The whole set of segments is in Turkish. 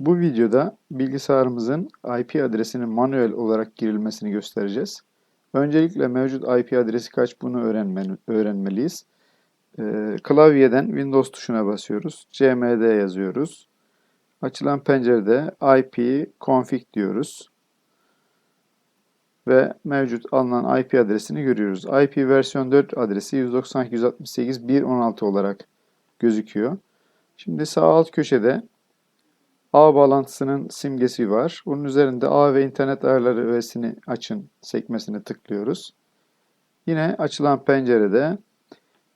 Bu videoda bilgisayarımızın IP adresinin manuel olarak girilmesini göstereceğiz. Öncelikle mevcut IP adresi kaç bunu öğrenmeli, öğrenmeliyiz. Ee, klavyeden Windows tuşuna basıyoruz. cmd yazıyoruz. Açılan pencerede IP config diyoruz. Ve mevcut alınan IP adresini görüyoruz. IP versiyon 4 adresi 192.168.1.16 olarak gözüküyor. Şimdi sağ alt köşede ağ bağlantısının simgesi var. Bunun üzerinde ağ ve internet ayarları öğesini açın sekmesini tıklıyoruz. Yine açılan pencerede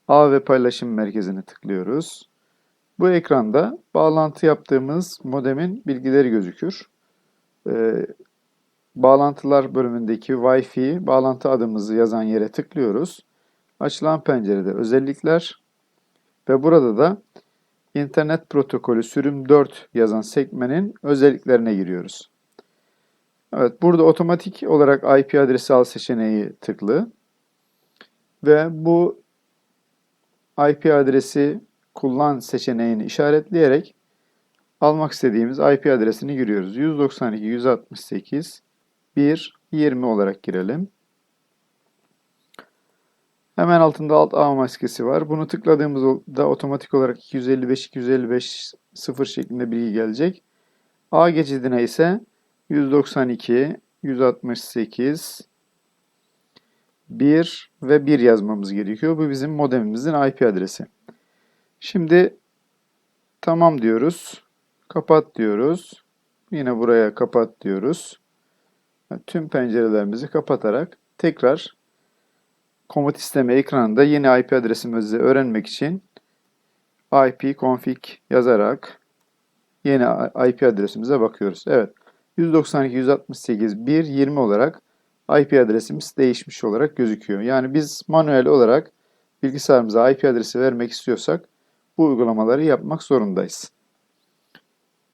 ağ ve paylaşım merkezini tıklıyoruz. Bu ekranda bağlantı yaptığımız modemin bilgileri gözükür. Ee, bağlantılar bölümündeki Wi-Fi bağlantı adımızı yazan yere tıklıyoruz. Açılan pencerede özellikler ve burada da İnternet protokolü sürüm 4 yazan sekmenin özelliklerine giriyoruz. Evet, burada otomatik olarak IP adresi al seçeneği tıklı. Ve bu IP adresi kullan seçeneğini işaretleyerek almak istediğimiz IP adresini giriyoruz. 192.168.1.20 olarak girelim. Hemen altında alt ağ maskesi var. Bunu tıkladığımızda otomatik olarak 255 255 0 şeklinde bilgi gelecek. A geçidine ise 192 168 1 ve 1 yazmamız gerekiyor. Bu bizim modemimizin IP adresi. Şimdi tamam diyoruz. Kapat diyoruz. Yine buraya kapat diyoruz. Tüm pencerelerimizi kapatarak tekrar komut isteme ekranında yeni IP adresimizi öğrenmek için IP config yazarak yeni IP adresimize bakıyoruz. Evet. 192.168.1.20 olarak IP adresimiz değişmiş olarak gözüküyor. Yani biz manuel olarak bilgisayarımıza IP adresi vermek istiyorsak bu uygulamaları yapmak zorundayız.